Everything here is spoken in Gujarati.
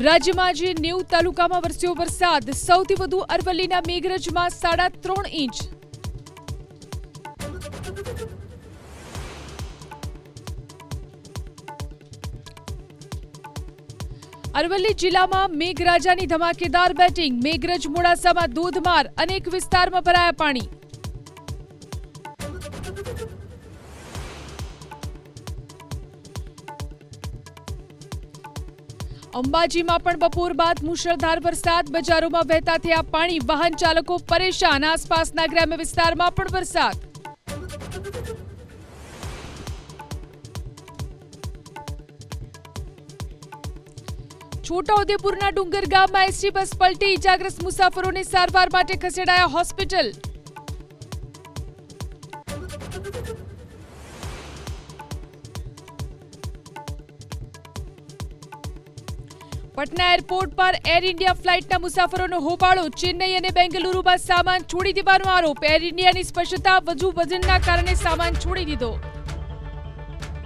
રાજ્યમાં આજે નેવ તાલુકામાં વરસ્યો વરસાદ. સૌથી વધુ અરવલ્લીના મેઘરજમાં સાડા ત્રણ ઇંચ. અરવલ્લી જિલ્લામાં મેઘરાજાની ધમાકેદાર બેટિંગ. મેઘરજ મોડાસામાં ધોધમાર. અનેક વિસ્તારમાં ભરાયા પાણી. અંબાજીમાં પણ બપોર બાદ મુશળધાર વરસાદ. બજારોમાં વહેતા થયા પાણી વાહન ચાલકો પરેશાન. આસપાસના ગ્રામ્ય વિસ્તારમાં પણ વરસાદ. છોટાઉદેપુરના ડુંગર ગામમાં એસટી બસ પલટી ઇજાગ્રસ્ત મુસાફરોને સારવાર માટે ખસેડાયા હોસ્પિટલ. પટના એરપોર્ટ પર એર ઇન્ડિયા ફ્લાઇટના મુસાફરોનો હોબાળો, ચેન્નઈ અને બેંગલુરુમાં સામાન છોડી દેવાનો આરોપ. એર ઇન્ડિયાની સ્પષ્ટતા વધુ વજનના કારણે સામાન છોડી દીધો.